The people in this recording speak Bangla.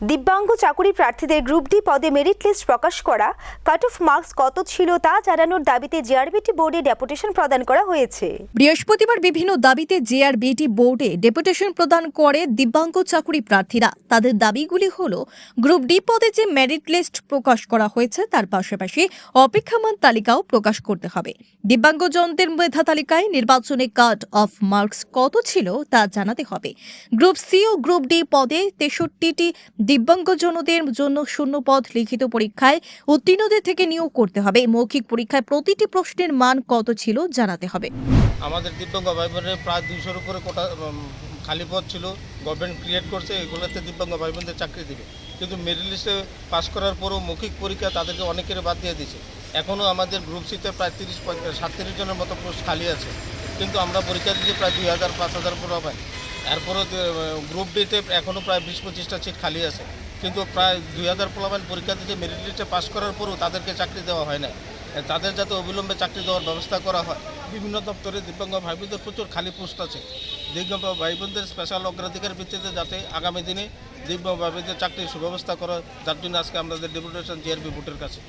দিব্যাঙ্গ চাকুরি প্রার্থীদের গ্রুপ ডি পদে মেরিট লিস্ট প্রকাশ করা কাট অফ মার্কস কত ছিল তা জানানোর দাবিতে জিআরবিটি বোর্ডে ডেপুটেশন প্রদান করা হয়েছে। বৃহস্পতিবার বিভিন্ন দাবিতে জেআরবিটি বোর্ডে ডেপুটেশন প্রদান করে দিব্যাঙ্গ চাকুরি প্রার্থীরা। তাদের দাবিগুলি হল গ্রুপ ডি পদে যে মেরিট লিস্ট প্রকাশ করা হয়েছে, তার পাশাপাশি অপেক্ষামান তালিকাও প্রকাশ করতে হবে। দিব্যাঙ্গজনদের মেধা তালিকায় নির্বাচনে কাট অফ মার্কস কত ছিল তা জানাতে হবে। গ্রুপ সি ও গ্রুপ ডি পদে তেষট্টিটি দিব্যাঙ্গজনদের জন্য শূন্য পদ লিখিত পরীক্ষায় উত্তীর্ণদের থেকে নিয়োগ করতে হবে। মৌখিক পরীক্ষায় প্রতিটি প্রশ্নের মান কত ছিল জানাতে হবে। আমাদের দিব্যাঙ্গ ভাই বোনের প্রায় দুইশোর উপরে কোটা খালি পদ ছিল। গভর্নমেন্ট ক্রিয়েট করছে, এগুলোতে দিব্যাঙ্গ ভাই বোনদের চাকরি দিবে। কিন্তু মেরিট লিস্টে পাস করার পরও মৌখিক পরীক্ষা তাদেরকে অনেকের বাদ দিয়ে দিয়েছে। এখনও আমাদের গ্রুপ সিতে প্রায় তিরিশ পঁয়ত্রিশ, সাতত্রিশ জনের মতো পোস্ট খালি আছে। কিন্তু আমরা পরীক্ষা দিচ্ছি প্রায় দুই হাজার, পাঁচ হাজার পোলা পাই এরপরও গ্রুপ ডিতে এখনও প্রায় বিশ পঁচিশটা সিট খালি আছে। কিন্তু প্রায় দুই হাজার পোলাপান পরীক্ষা দিতে মেরিট লিস্টে পাস করার পরও তাদেরকে চাকরি দেওয়া হয় না তাদের যাতে অবিলম্বে চাকরি দেওয়ার ব্যবস্থা করা হয়। বিভিন্ন দপ্তরে দিব্যাঙ্গ ভাই বোনদের প্রচুর খালি পোস্ট আছে। দিব্যাঙ্গ ভাই বোনদের স্পেশাল অগ্রাধিকার ভিত্তিতে যাতে আগামী দিনে দিব্যাঙ্গ ভাই বোনদের চাকরির সুব্যবস্থা করা যার জন্য আজকে আমাদের ডেপুটেশন জিআরপি বোর্ডের কাছে।